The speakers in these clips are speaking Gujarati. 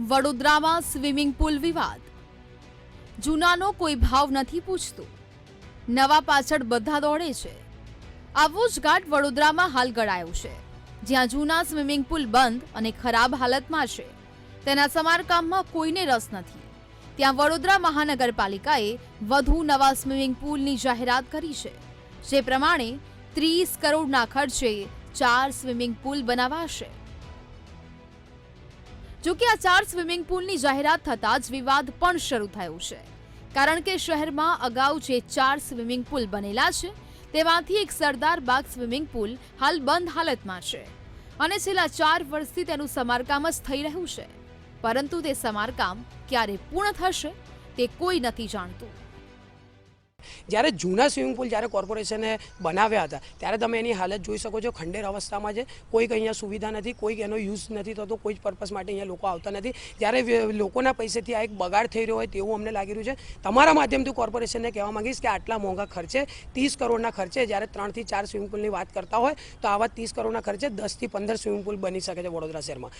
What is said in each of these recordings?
વડોદરામાં સ્વિમિંગ પુલ વિવાદ. જૂનાનો કોઈ ભાવ નથી પૂછતો. નવા પાછળ બધા દોડે છે. આવો જ ઘાટ વડોદરામાં હાલ ગળાયો છે. જ્યાં જૂના સ્વિમિંગ પુલ બંધ અને ખરાબ હાલતમાં છે. તેના સમારકામમાં કોઈને રસ નથી. ત્યાં વડોદરા મહાનગરપાલિકાએ વધુ નવા સ્વિમિંગ પુલની જાહેરાત કરી છે. જે પ્રમાણે ત્રીસ કરોડના ખર્ચે ચાર સ્વિમિંગ પુલ બનાવાશે. જો કે આ ચાર સ્વિમિંગ પુલની જાહેરાત થતાં જ વિવાદ પણ શરૂ થયો છે. કારણ કે શહેરમાં અગાઉ જે ચાર સ્વિમિંગ પુલ બનેલા છે, તેમાંથી એક સરદાર બાગ સ્વિમિંગ પુલ હાલ બંધ હાલતમાં છે અને છેલ્લા ચાર વર્ષથી તેનું સમારકામ જ થઈ રહ્યું છે. પરંતુ તે સમારકામ ક્યારે પૂર્ણ થશે, તે કોઈ નથી જાણતું. જ્યારે જૂના સ્વિમિંગ પુલ જ્યારે કોર્પોરેશને બનાવ્યા હતા, ત્યારે તમે એની હાલત જોઈ શકો છો, ખંડેર અવસ્થામાં છે કોઈક અહીંયા સુવિધા નથી, કોઈક એનો યુઝ નથી થતો, કોઈ જ પર્પઝ માટે અહીંયા લોકો આવતા નથી. જ્યારે લોકોના પૈસેથી આ એક બગાડ થઈ રહ્યો હોય તેવું અમને લાગી રહ્યું છે. તમારા માધ્યમથી કોર્પોરેશનને કહેવા માંગીશ કે આટલા મોંઘા ખર્ચે, ત્રીસ કરોડના ખર્ચે જ્યારે ત્રણથી ચાર સ્વિમિંગ પુલની વાત કરતા હોય, તો આવા ત્રીસ કરોડના ખર્ચે દસથી પંદર સ્વિમિંગ પુલ બની શકે છે વડોદરા શહેરમાં.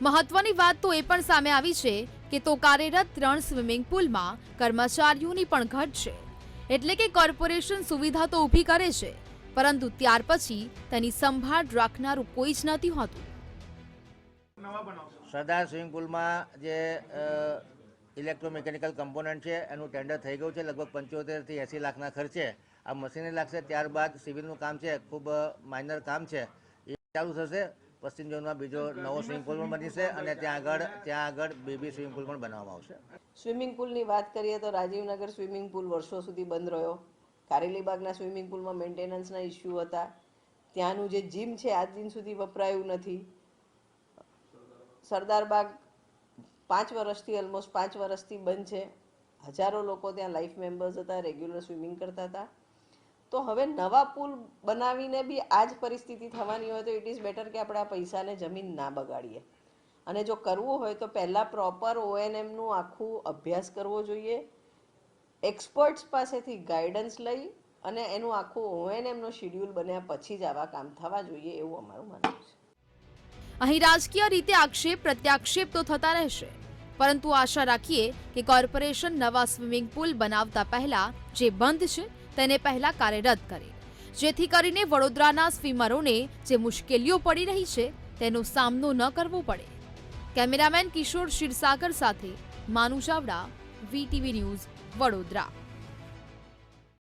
મહત્વની વાત તો એ પણ સામે આવી છે કે તો કાર્યરત ત્રણ સ્વિમિંગ પુલમાં કર્મચારીઓની પણ ઘટ છે. એટલે કે કોર્પોરેશન સુવિધા તો ઊભી કરે છે, પરંતુ ત્યાર પછી તેની સંભાળ રાખનારું કોઈ જ નથી હોતું. સરદાર સ્વિમિંગ પુલમાં જે ઇલેક્ટ્રોમિકેનિકલ કમ્પોનન્ટ છે, એનું ટેન્ડર થઈ ગયું છે, લગભગ પંચોતેરથી એંસી લાખના ખર્ચે. આ મશીને લાગશે ત્યારબાદ સિવિલનું કામ છે, ખૂબ માઇનર કામ છે. એ ચાલુ થશે. પશ્ચિમ ઝોનમાં બીજો નવો સ્વિમિંગ પુલ પણ બનશે અને ત્યાં આગળ ત્યાં આગળ બેબી સ્વિમિંગ પુલ પણ બનાવવામાં આવશે. સ્વિમિંગ પુલની વાત કરીએ તો રાજીવનગર સ્વિમિંગ પુલ વર્ષો સુધી બંધ રહ્યો. કારેલીબાગના સ્વિમિંગ પુલમાં મેન્ટેનન્સના ઇસ્યુ હતા. ત્યાંનું જે જીમ છે આજ દિન સુધી વપરાયું નથી. સરદારબાગ પાંચ વર્ષથી ઓલમોસ્ટ પાંચ વર્ષથી બંધ છે. હજારો લોકો ત્યાં લાઈફ મેમ્બર્સ હતા રેગ્યુલર સ્વિમિંગ કરતા હતા. તો હવે નવા પુલ બનાવીને બી આ જ પરિસ્થિતિ થવાની હોય તો ઇટ ઇઝ બેટર કે આપણે આ પૈસાને જમીન ના બગાડીએ. અને જો કરવું હોય તો પહેલાં પ્રોપર ઓએનએમનું આખું અભ્યાસ કરવો જોઈએ. એક્સપર્ટ્સ પાસેથી ગાઈડન્સ લઈ અને એનું આખું ઓએનએમનો શિડ્યુલ બન્યા પછી જ આવા કામ થવા જોઈએ એવું અમારું માનવું છે. અહીં રાજકીય રીતે આક્ષેપ, પ્રત્યાક્ષેપ તો થતા રહેશે. પરંતુ આશા રાખીએ કે કોર્પોરેશન નવા સ્વિમિંગ પુલ બનાવતા પહેલા જે બંધ છે તેને પહેલા કાર્યરત કરે. જેથી કરીને વડોદરાના સ્વિમરોને જે મુશ્કેલીઓ પડી રહી છે, તેનો સામનો ન કરવો પડે. કેમેરામેન કિશોર ક્ષીરસાગર સાથે માનુ ચાવડા, વીટીવી ન્યૂઝ, વડોદરા.